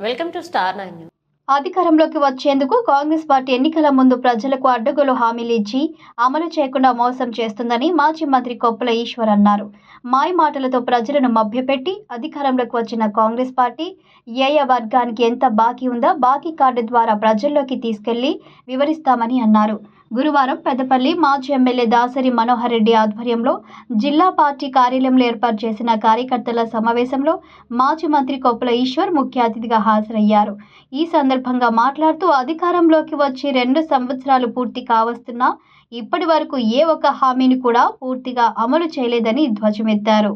Welcome to star nine అధికారంలోకి వచ్చేందుకు Congress party ఎన్నికల ముందు ప్రజలకు అడ్డగోలు హామీలు ఇచ్చి అమలు చేయకుండా మోసం చేస్తుందని మాజీ మంత్రి కొప్పుల ఈశ్వర్ అన్నారు. మాయ మాటలతో ప్రజలను మభ్యపెట్టి అధికారంలోకి వచ్చిన కాంగ్రెస్ పార్టీ ఏ ఏ వర్గానికి ఎంత బాకీ ఉందో బాకీ కార్డు ద్వారా ప్రజల్లోకి తీసుకెళ్ళి వివరిస్తామని అన్నారు. గురువారం పెద్దపల్లి మాజీ ఎమ్మెల్యే దాసరి మనోహర్ రెడ్డి ఆధ్వర్యంలో జిల్లా పార్టీ కార్యాలయంలో ఏర్పాటు చేసిన కార్యకర్తల సమావేశంలో మాజీ మంత్రి కొప్పుల ఈశ్వర్ ముఖ్య అతిథిగా హాజరయ్యారు. ఈ సందర్భంగా మాట్లాడుతూ అధికారంలోకి వచ్చి రెండు సంవత్సరాలు పూర్తి కావస్తున్నా ఇప్పటి వరకు ఏ ఒక్క హామీని కూడా పూర్తిగా అమలు చేయలేదని ధ్వజమెత్తారు.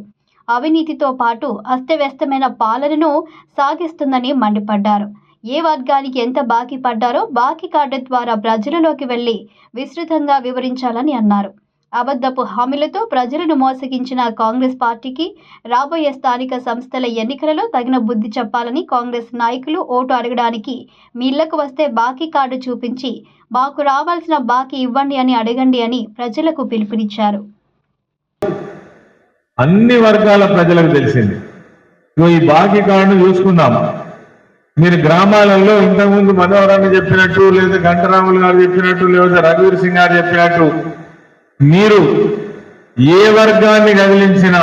అవినీతితో పాటు అస్తవ్యస్తమైన పాలనను సాగిస్తుందని మండిపడ్డారు. ఏ వర్గానికి ఎంత బాకీ పడ్డారో బాకీ కార్డు ద్వారా ప్రజలలోకి వెళ్ళి విస్తృతంగా వివరించాలని అన్నారు. అబద్ధపు హామీలతో ప్రజలను మోసగించిన కాంగ్రెస్ పార్టీకి రాబోయే స్థానిక సంస్థల ఎన్నికలలో తగిన బుద్ధి చెప్పాలని కాంగ్రెస్ నాయకులు ఓటు అడగడానికి మీ ఇళ్ళకు వస్తే బాకీ కార్డు చూపించి మాకు రావాల్సిన బాకీ ఇవ్వండి అని అడగండి అని ప్రజలకు పిలుపునిచ్చారు. అన్ని వర్గాల ప్రజలకు తెలిసింది. ఈ బాకీ కార్డును చూసుకుందాం మీరు గ్రామాలలో ఇంతకుముందు మనోహరాన్ని చెప్పినట్టు లేదా గంటరాములు గారు చెప్పినట్టు లేదా రఘువీర్ సింగ్ గారు చెప్పినట్టు మీరు ఏ వర్గాన్ని కదిలించినా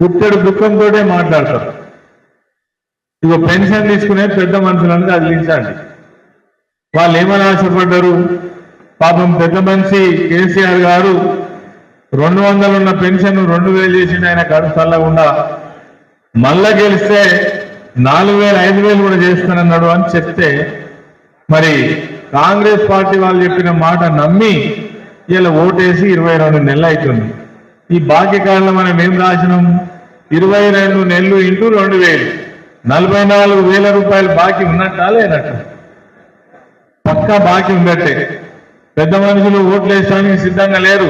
పుట్టడు దుఃఖంతోటే మాట్లాడతారు. ఇక పెన్షన్ తీసుకునే పెద్ద మనుషులను కదిలించండి. వాళ్ళు ఏమని ఆశపడ్డారు? పాపం పెద్ద మనిషి కేసీఆర్ గారు రెండు వందలు ఉన్న పెన్షన్ రెండు వేలు చేసింది ఆయన కడుపు చల్లకుండా మళ్ళా గెలిస్తే నాలుగు వేలు ఐదు వేలు కూడా చేస్తానన్నాడు అని చెప్తే మరి కాంగ్రెస్ పార్టీ వాళ్ళు చెప్పిన మాట నమ్మి ఇలా ఓటేసి ఇరవై రెండు నెలలు అవుతుంది ఈ బాకీ కాలంలో మనం ఏం రాసినాం? ఇరవై రెండు నెలలు ఇంటూ రెండు వేలు. నలభై నాలుగు వేల రూపాయలు బాకీ ఉన్నట్టా లేనట్ట పక్కా బాకీ ఉన్నట్టే పెద్ద మనుషులు ఓట్లు వేసానికి సిద్ధంగా లేరు.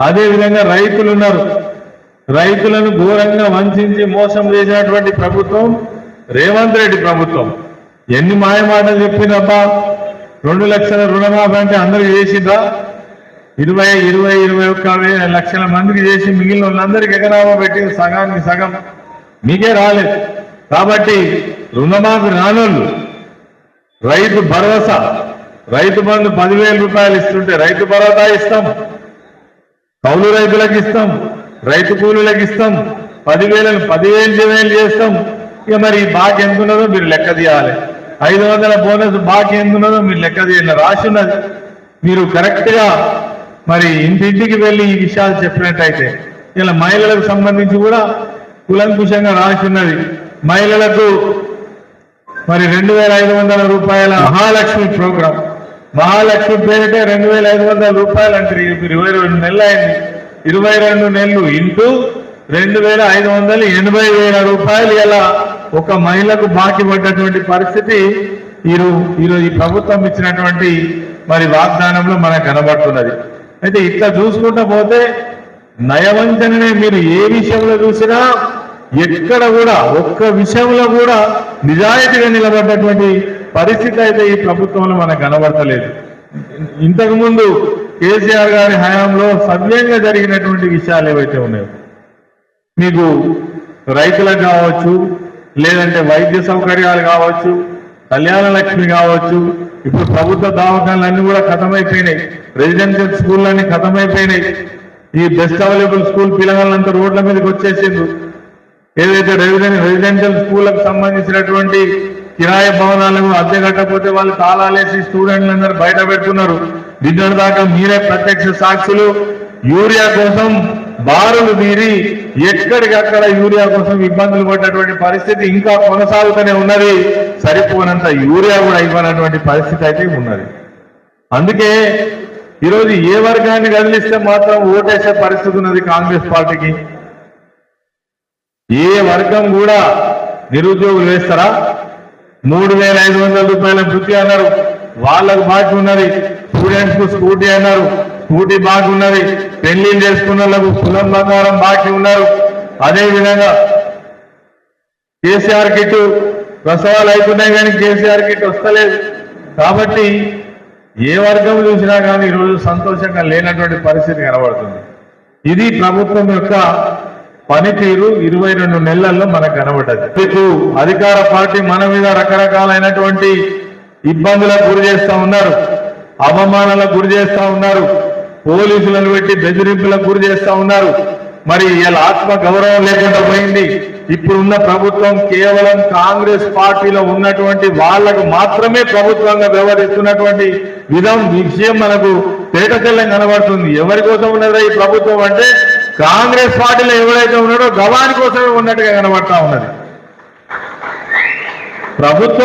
అదేవిధంగా రైతులు ఉన్నారు. రైతులను ఘోరంగా వంచి మోసం చేసినటువంటి ప్రభుత్వం రేవంత్ రెడ్డి ప్రభుత్వం. ఎన్ని మాయమాటలు చెప్పిందబ్బా రెండు లక్షల రుణమాఫీ అంటే అందరికి చేసిందా ఇరవై ఇరవై ఇరవై ఒక్క లక్షల మందికి చేసి మిగిలిన వాళ్ళందరికీ ఎకరామా పెట్టి సగానికి సగం. మీకే రాలేదు. కాబట్టి రుణమాఫీ రానోళ్ళు రైతు భరోసా రైతు బంధు పదివేల రూపాయలు ఇస్తుంటే రైతు భరోసా ఇస్తాం. కౌలు రైతులకు ఇస్తాం. రైతు కూలీలకు ఇస్తాం. పదివేలను పదివేలు వేలు చేస్తాం. ఇక మరి ఈ బాకీ ఎంత ఉన్నదో మీరు లెక్క తీయాలి. ఐదు వందల బోనస్ బాకీ ఎంత ఉన్నదో మీరు లెక్క తీయండి. రాసి ఉన్నది. మీరు కరెక్ట్గా మరి ఇంటింటికి వెళ్ళి ఈ విషయాలు చెప్పినట్టయితే ఇలా మహిళలకు సంబంధించి కూడా కులంకుశంగా రాసి ఉన్నది. మహిళలకు మరి రెండు వేల ఐదు వందల రూపాయల మహాలక్ష్మి ప్రోగ్రాం. మహాలక్ష్మి పేరిటే రెండు వేల ఐదు వందల రూపాయలు అంటే ఇప్పుడు ఇరవై రెండు నెలలు అయింది. ఇరవై రెండు నెలలు ఇంటూ రెండు వేల ఐదు వందలు ఎనభై వేల రూపాయలు ఇలా ఒక మహిళకు బాకీ పడ్డటువంటి పరిస్థితి ఈరు ఈరోజు ఈ ప్రభుత్వం ఇచ్చినటువంటి మరి వాగ్దానంలో మనకు కనబడుతున్నది. అయితే ఇట్లా చూసుకుంటూ పోతే నయవంచననే మీరు ఏ విషయంలో చూసినా ఎక్కడ కూడా ఒక్క విషయంలో కూడా నిజాయితీగా నిలబడ్డటువంటి పరిస్థితి అయితే ఈ ప్రభుత్వంలో మనకు కనబడతలేదు. ఇంతకు ముందు కేసీఆర్ గారి హయాంలో సవ్యంగా జరిగినటువంటి విషయాలు ఏవైతే ఉన్నాయో మీకు రైతులకు కావచ్చు లేదంటే వైద్య సౌకర్యాలు కావచ్చు కళ్యాణ లక్ష్మి కావచ్చు ఇప్పుడు ప్రభుత్వ దవాఖానలు కూడా ఖతమైపోయినాయి రెసిడెన్షియల్ స్కూళ్ళన్నీ ఖతమైపోయినాయి ఈ బెస్ట్ అవైలబుల్ స్కూల్ పిల్లగాళ్ళంతా రోడ్ల మీదకి వచ్చేసిండ్రు. ఏదైతే రెసిడెన్ రెసిడెన్షియల్ స్కూళ్ళకు సంబంధించినటువంటి కిరాయ భవనాలను అద్దె కట్టకపోతే వాళ్ళు తాళాలేసి స్టూడెంట్లందరూ బయట పెడుతున్నారు నిన్నటి దాకా మీరే ప్రత్యక్ష సాక్షులు. యూరియా కోసం బారులు తీరి ఎక్కడికక్కడ యూరియా కోసం ఇబ్బందులు పడ్డటువంటి పరిస్థితి ఇంకా కొనసాగుతూనే ఉన్నది. సరిపోనంత యూరియా కూడా ఇవ్వనటువంటి పరిస్థితి అయితే ఉన్నది. అందుకే ఈరోజు ఏ వర్గాన్ని కదిలిస్తే మాత్రం ఓటేసే పరిస్థితి ఉన్నది కాంగ్రెస్ పార్టీకి. ఏ వర్గం కూడా నిరుద్యోగులు వేస్తారా? మూడు వేల ఐదు వందల రూపాయల వృత్తి అన్నారు. వాళ్ళకు బాకీ ఉన్నది. స్టూడెంట్స్కు స్కూటీ అన్నారు. స్కూటీ బాకీ ఉన్నది. పెళ్ళిళ్ళు చేసుకున్న వాళ్ళకు కులం బంగారం బాకీ ఉన్నారు. అదే విధంగా కేసీఆర్ కిట్ ప్రసవాలు అవుతున్నాయి కానీ కేసీఆర్ కిట్ వస్తలేదు. కాబట్టి ఏ వర్గం చూసినా కానీ ఈరోజు సంతోషంగా లేనటువంటి పరిస్థితి కనబడుతుంది. ఇది ప్రభుత్వం యొక్క పనితీరు ఇరవై రెండు నెలల్లో మనకు కనబడ్డది. మీకు అధికార పార్టీ మన మీద రకరకాలైనటువంటి ఇబ్బందులకు గురి చేస్తూ ఉన్నారు. అవమానాలకు గురి చేస్తూ ఉన్నారు. పోలీసులను పెట్టి బెదిరింపులకు గురి చేస్తా ఉన్నారు. మరి వీళ్ళ ఆత్మ గౌరవం లేకుండా పోయింది. ఇప్పుడున్న ప్రభుత్వం కేవలం కాంగ్రెస్ పార్టీలో ఉన్నటువంటి వాళ్ళకు మాత్రమే ప్రభుత్వంగా వ్యవహరిస్తున్నటువంటి విధం విషయం మనకు తేటతెల్లం కనబడుతుంది. ఎవరి కోసం ఉన్నదా ఈ ప్రభుత్వం అంటే కాంగ్రెస్ పార్టీలో ఎవరైతే ఉన్నాడో గవాని కోసమే ఉన్నట్టుగా కనబడతా ఉన్నది. ప్రభుత్వం